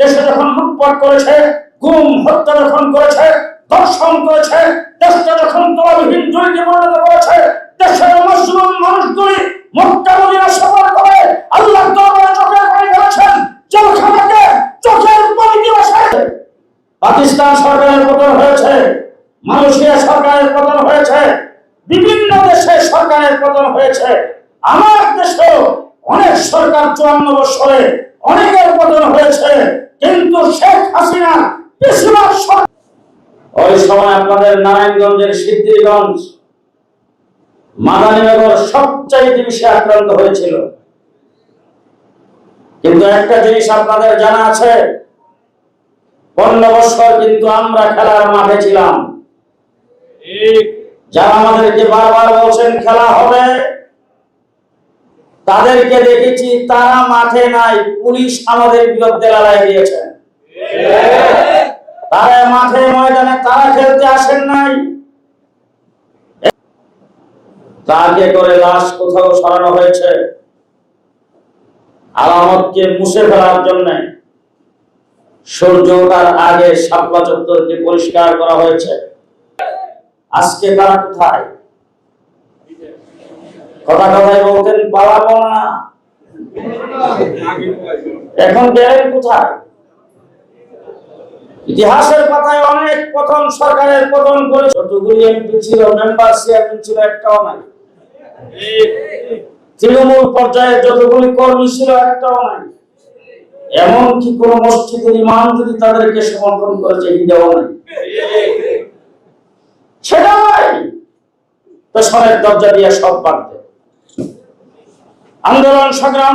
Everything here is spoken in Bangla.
দেশে যখন লুটপাট করেছে, গুম, হত্যা যখন করেছে, ধর্ষণ করেছে, দেশটা যখন তলাবিহীন জড়িতে পরিণত করেছে দেশের মুসলিম মানুষগুলি মক্কা মদিনা সফর করে আল্লাহ দরবারে চোখের পানি ফেলেছেন জলখানাকে চোখের পানি দিবসে পাকিস্তান সরকারের পতন হয়েছে, মালয়েশিয়া সরকারের পতন হয়েছে, বিভিন্ন দেশে সরকারের পতন হয়েছে। আমার দেশেও অনেক সরকার চুয়ান্ন বছরে অনেকের পতন হয়েছে কিন্তু শেখ হাসিনা বেশিরভাগ সরকার ওই সময় আপনাদের নারায়ণগঞ্জের সিদ্ধিরগঞ্জ মাদানীনগর সবচাইতে বেশি আক্রান্ত হয়েছিল। কিন্তু একটা জিনিস আপনাদের জানা আছে পনেরো বছর কিন্তু আমরা খেলার মাঠে ছিলাম। যারা আমাদেরকে বারবার বলছেন খেলা হবে তাদেরকে দেখেছি, তারা মাঠে নাই, পুলিশ আমাদের বিরুদ্ধে লড়াই দিয়েছেন তারা মাঠে ময়দানে তারা খেলতে আসেন নাই। তাকে করে লাশ কোথাও সরানো হয়েছে। আলামতকে মুছে ফেলার জন্য সূর্য ওঠার আগে শাপলা চত্বরকে পরিষ্কার করা হয়েছে। আজকে তারা কোথায়? কথা কথায় বলতেন পালাবো না এখন গেলেন কোথায়? ইতিহাসের পাতায় অনেক প্রথম সরকারের পতন করে যতগুলি এমপি ছিল, মেম্বার, চেয়ারম্যান ছিল, একটাও নাই। তৃণমূল পর্যায়ে যতগুলি কর্মী ছিল, একটাও নাই। এমনকি কোন মসজিদের ইমাম যদি তাদেরকে সমর্থন করেছে, এটাও নাই। সেটা নাই। পেছনের দরজা দিয়ে সব বাদ দেয়। আন্দোলন সংগ্রাম